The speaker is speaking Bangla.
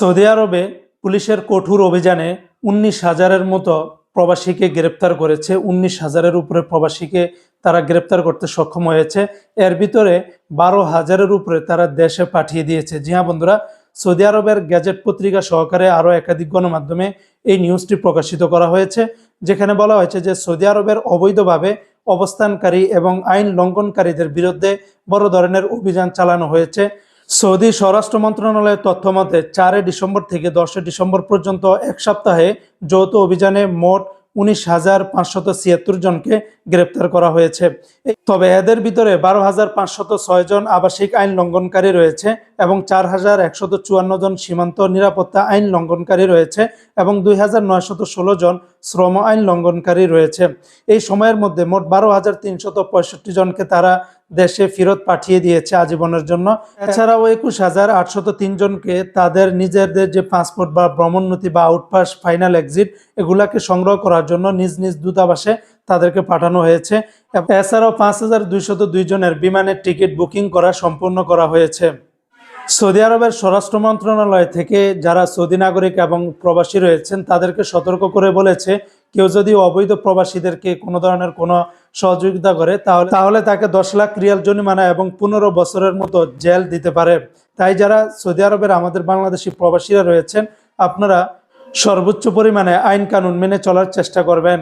সৌদি আরবে পুলিশের কঠোর অভিযানে উনিশ হাজারের মতো প্রবাসীকে গ্রেপ্তার করেছে। উনিশ হাজারের উপরে প্রবাসীকে তারা গ্রেপ্তার করতে সক্ষম হয়েছে। এর ভিতরে বারো হাজারের উপরে তারা দেশে পাঠিয়ে দিয়েছে। জি হ্যাঁ বন্ধুরা, সৌদি আরবের গ্যাজেট পত্রিকা সহকারে আরও একাধিক গণমাধ্যমে এই নিউজটি প্রকাশিত করা হয়েছে, যেখানে বলা হয়েছে যে সৌদি আরবের অবৈধভাবে অবস্থানকারী এবং আইন লঙ্ঘনকারীদের বিরুদ্ধে বড় ধরনের অভিযান চালানো হয়েছে। সৌদি স্বরাষ্ট্র মন্ত্রণালয়ের তথ্য মতে, চারই ডিসেম্বর থেকে দশই ডিসেম্বর পর্যন্ত এক সপ্তাহে যৌথ অভিযানে মোট উনিশ হাজার পাঁচশত ছিয়াত্তর জনকে গ্রেপ্তার করা হয়েছে। তবে এদের ভিতরে বারো হাজার পাঁচশত ছয় জন আবাসিক আইন লঙ্ঘনকারী রয়েছে এবং চার হাজার একশত চুয়ান্ন জন সীমান্ত নিরাপত্তা আইন লঙ্ঘনকারী রয়েছে এবং দুই হাজার নয়শত ষোলো জন শ্রম আইন লঙ্ঘনকারী রয়েছে। এই সময়ের মধ্যে মোট বারো হাজার তিনশত পঁয়ষট্টি জনকে তারা দেশে ফেরত পাঠিয়ে দিয়েছে আজীবনের জন্য। এছাড়াও একুশ হাজার আটশত তিন জনকে তাদের নিজেদের যে পাসপোর্ট বা ভ্রমণনথি বা আউটপাস, ফাইনাল এক্সিট, এগুলাকে সংগ্রহ করার জন্য নিজ নিজ দূতাবাসে তাদেরকে পাঠানো হয়েছে। এছাড়াও পাঁচ হাজার দুইশত দুই জনের বিমানের টিকিট বুকিং করা সম্পূর্ণ করা হয়েছে। সৌদি আরবের স্বরাষ্ট্র মন্ত্রণালয় থেকে যারা সৌদি নাগরিক এবং প্রবাসী রয়েছেন, তাদেরকে সতর্ক করে বলেছে কেউ যদি অবৈধ প্রবাসীদেরকে কোনো ধরনের কোনো সহযোগিতা করে, তাহলে তাহলে তাকে দশ লাখ রিয়াল জরিমানা এবং পনেরো বছরের মতো জেল দিতে পারে। তাই যারা সৌদি আরবের আমাদের বাংলাদেশি প্রবাসীরা রয়েছেন, আপনারা সর্বোচ্চ পরিমাণে আইন কানুন মেনে চলার চেষ্টা করবেন।